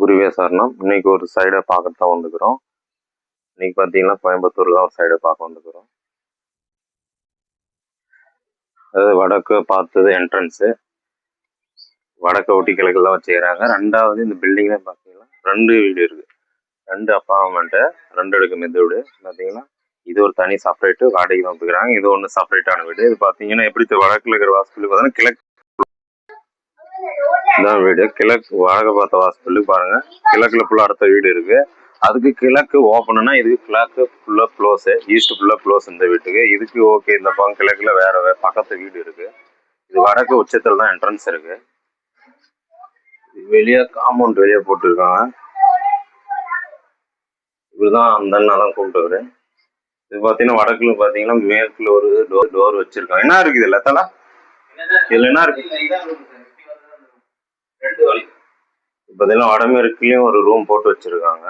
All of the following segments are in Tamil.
குருவே சரணம் இன்னைக்கு ஒரு சைடை பார்க்க தான் வந்துக்கிறோம் இன்னைக்கு பார்த்தீங்கன்னா கோயம்புத்தூர்ல தான் ஒரு சைடை பார்க்க வந்துக்கிறோம் அது வடக்கு பார்த்தது என்ட்ரன்ஸு வடக்கு ஒட்டி கிழக்குலாம் வச்சுக்கிறாங்க. ரெண்டாவது இந்த பில்டிங்ல பார்த்தீங்கன்னா ரெண்டு வீடு இருக்கு. ரெண்டு அப்பார்ட்மெண்ட்டு ரெண்டு அடுக்கு மெது வீடு. பார்த்தீங்கன்னா இது ஒரு தனி செப்பரேட்டு வாடகைக்கு தான் வந்துக்கிறாங்க இது ஒன்று செப்பரேட்டான வீடு. இது பார்த்தீங்கன்னா எப்படி வடக்குல இருக்கிற வாசல் பார்த்தீங்கன்னா கிழக்கு இதான் வீடு. கிழக்கு வடக்கு பார்த்த வாசல். பாருங்க. கிழக்குல ஃபுல்லா அடுத்த வீடு இருக்கு. அதுக்கு கிழக்கு ஓப்பன்னா இதுக்கு கிழக்கு ஃபுல்லா க்ளோஸு ஈஸ்ட் ஃபுல்லா க்ளோஸ் இந்த வீட்டுக்கு. இதுக்கு ஓகே இந்த பக்கம் கிழக்குல வேற பக்கத்து வீடு இருக்கு. இது வடக்கு உச்சத்துல தான் என்ட்ரன்ஸ் இருக்கு. இது வெளியே காம்பவுண்ட் வெளியே போட்டிருக்காங்க. இப்படிதான் அந்த அண்ணா தான் கூப்பிட்டவரு. இது பார்த்தீங்கன்னா வடக்குல பார்த்தீங்கன்னா மேற்குல ஒரு டோர் டோர் வச்சிருக்காங்க. என்ன இருக்குது இல்லை தலா இதில் என்ன இருக்கு? பாத்தீங்கன்னா வடமேற்குலயும் ஒரு ரூம் போட்டு வச்சிருக்காங்க.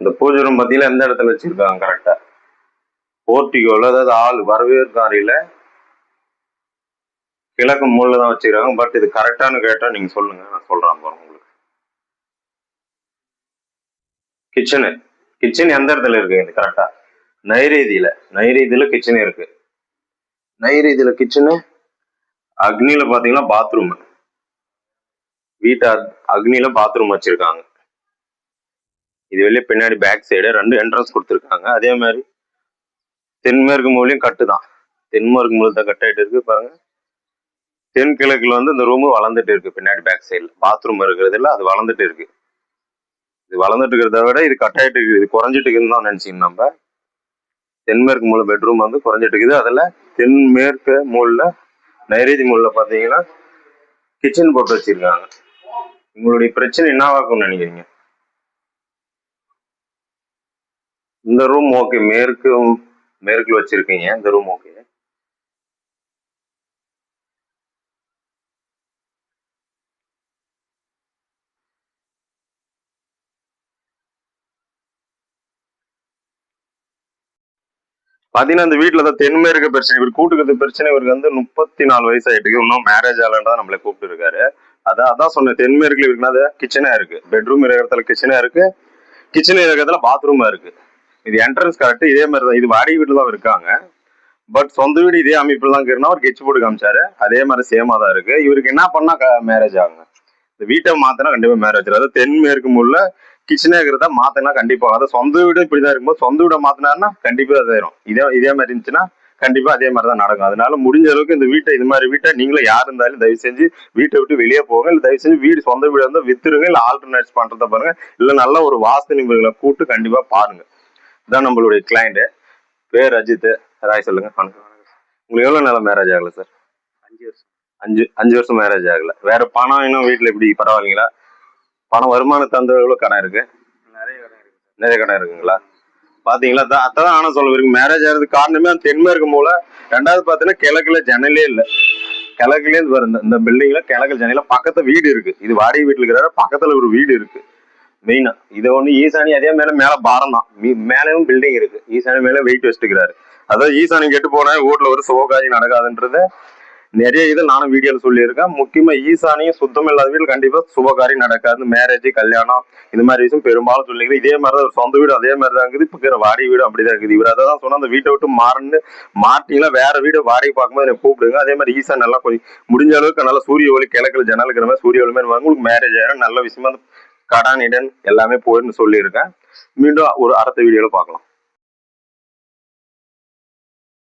இந்த- பூஜை ரூம் பாத்தீங்கன்னா எந்த இடத்துல வச்சிருக்காங்க கரெக்டா போர்ட்டிகோல அதாவது ஆள் வரவேற்காரியில கிழக்கு மூலைல தான் வச்சிருக்காங்க. பட் இது கரெக்டானு கேட்டா நீங்க சொல்லுங்க நான் சொல்றேன் பாருங்க உங்களுக்கு. கிச்சனு கிச்சன் எந்த இடத்துல இருக்கு? இது கரெக்டா நைரீதியில. நைரீதியில கிச்சன் இருக்கு. நைரீதியில கிச்சனு அக்னியில பாத்தீங்கன்னா பாத்ரூம் வீட்டு அக்- அக்னியில பாத்ரூம் வச்சிருக்காங்க. இது வெளியே பின்னாடி பேக் சைடு ரெண்டு என்ட்ரன்ஸ் கொடுத்துருக்காங்க. அதே மாதிரி தென்மேற்கு மூலையும் கட்டு தான். தென்மேற்கு மூலம் தான் கட் ஆயிட்டு இருக்கு. பாருங்க. தென்கிழக்குல வந்து இந்த ரூமு வளர்ந்துட்டு இருக்கு. பின்னாடி பேக் சைடுல பாத்ரூம் இருக்கிறது இல்லை அது வளர்ந்துட்டு இருக்கு. இது வளர்ந்துட்டு இருக்கிறத விட இது கட்டாயிட்டு இருக்குது. இது குறைஞ்சிட்டு இருக்குதுன்னு தான் நினைச்சிங்க நம்ம. தென்மேற்கு மூல பெட்ரூம் வந்து குறைஞ்சிட்டு இருக்குது. அதுல தென்மேற்கு மூலில் நைரேதி மூலில் பாத்தீங்கன்னா கிச்சன் போட்டு வச்சிருக்காங்க. உங்களுடைய பிரச்சனை என்னவாக்கும்னு நினைக்கிறீங்க? இந்த ரூம் ஓகே மேற்கு மேற்குல வச்சிருக்கீங்க. இந்த ரூம் ஓகே பாத்தீங்கன்னா இந்த வீட்டுல தான் தென்மேற்கு பிரச்சனை. இவர் கூட்டுக்கிறது பிரச்சனை இவருக்கு வந்து முப்பத்தி நாலு வயசு ஆயிட்டு இன்னும் மேரேஜ் ஆகலன்றா நம்மளை கூப்பிட்டு இருக்காரு அதான் அதான் சொன்னேன் தென்மேற்குல இவருக்கு கிச்சனா இருக்கு. பெட்ரூம் இருக்கிறதுல கிச்சனா இருக்கு. கிச்சன் இருக்கிறதுல பாத்ரூமா இருக்கு. இது என்ட்ரன்ஸ் கரெக்ட் இதே மாதிரி தான். இது வாடகை வீட்டுல தான் இருக்காங்க. பட் சொந்த வீடு இதே அமைப்பு தான் இருக்குன்னா அவர் கெச்சு போட்டு காமிச்சாரு. அதே மாதிரி சேமா தான் இருக்கு. இவருக்கு என்ன பண்ணா மேரேஜ் ஆகுங்க? இந்த வீட்டை மாத்தினா கண்டிப்பா மேரேஜ் அதாவது தென்மேற்கு முள்ள கிச்சனே இருக்கிறதா மாத்தினா கண்டிப்பா அதாவது சொந்த வீடு இப்படிதான் இருக்கும்போது சொந்த வீடை மாத்தினாருன்னா கண்டிப்பா அதாயிரும் இதே இதே மாதிரி இருந்துச்சுன்னா கண்டிப்பா அதே மாதிரி தான் நடக்கும். அதனால முடிஞ்ச அளவுக்கு இந்த வீட்டை இது மாதிரி வீட்டை நீங்களும் யார் இருந்தாலும் தயவு செஞ்சு வீட்டை விட்டு வெளியே போங்க. இல்ல தயவு செஞ்சு வீடு சொந்த வீடு வந்து வித்துருங்க. இல்ல ஆல்டர்னேட்ஸ் பண்றத பாருங்க. இல்ல நல்ல ஒரு வாஸ்து நிபுணர்களை கூட்டு கண்டிப்பா பாருங்க. இதான் நம்மளுடைய கிளைண்ட் பேர் அஜித். ராய் சொல்லுங்க. வணக்கம். உங்களுக்கு எவ்வளவு நாளா மேரேஜ் ஆகல சார் அஞ்சு வருஷம். அஞ்சு அஞ்சு வருஷம் மேரேஜ் ஆகல. வேற பணம் இன்னும் வீட்டுல எப்படி? பரவாயில்லைங்களா? பணம் வருமானம் தந்த எவ்வளவு கடன் இருக்கு? நிறைய இடம் இருக்கு நிறைய கடன் இருக்குங்களா? பாத்தீங்களா? அதான் ஆனா சொல்ல இருக்கு மேரேஜ் ஆகிறதுக்கு காரணமே அந்த தென்மேற்கு மூல ரெண்டாவது பாத்தீங்கன்னா கிழக்குல ஜன்னலே இல்ல. கிழக்குல இருந்து வரும். இந்த- பில்டிங்ல கிழக்கு ஜன்னல பக்கத்துல வீடு இருக்கு. இது வாடகை வீட்டுல இருக்கிற பக்கத்துல ஒரு வீடு இருக்கு. மெயினா இது ஒண்ணு ஈசானி அதே மேல மேல பாரம் தான். மேலயும் பில்டிங் இருக்கு. ஈசானி மேல வெயிட் வச்சுக்கிறாரு அதாவது ஈசானி கெட்டு போனா வீட்டுல ஒரு சுபகாரி நடக்காதுன்றது நிறைய இது நானும் வீடியோவில் சொல்லியிருக்கேன். முக்கியமாக ஈசானியும் சுத்தம் இல்லாத வீட்டில் கண்டிப்பாக சுபகாரி நடக்காது. மேரேஜ் கல்யாணம் இந்த மாதிரி விஷயம் பெரும்பாலும் சொல்லிக்கிறேன். இதே மாதிரி தான் சொந்த வீடு அதே மாதிரி தான் இருக்குது. இப்போ இருக்கிற வாடகை வீடு அப்படிதான் இருக்குது. இவர் அதை தான் சொன்னா அந்த வீட்டை விட்டு மாறன்னு மாட்டீங்களா வேற வீடு வாடகை பார்க்கும்போது எனக்கு கூப்பிடுங்க. அதே மாதிரி ஈசா நல்லா கொஞ்சம் முடிஞ்ச அளவுக்கு நல்லா சூரிய ஒளி கிழக்கில் ஜன்னல் மாதிரி சூரிய ஒளி மாதிரி வாங்க உங்களுக்கு மேரேஜ் ஆயிரும். நல்ல விஷயமா அந்த கடான் இடன் எல்லாமே போயிருந்து சொல்லியிருக்கேன். மீண்டும் ஒரு அடுத்த வீடியோவில் பார்க்கலாம்.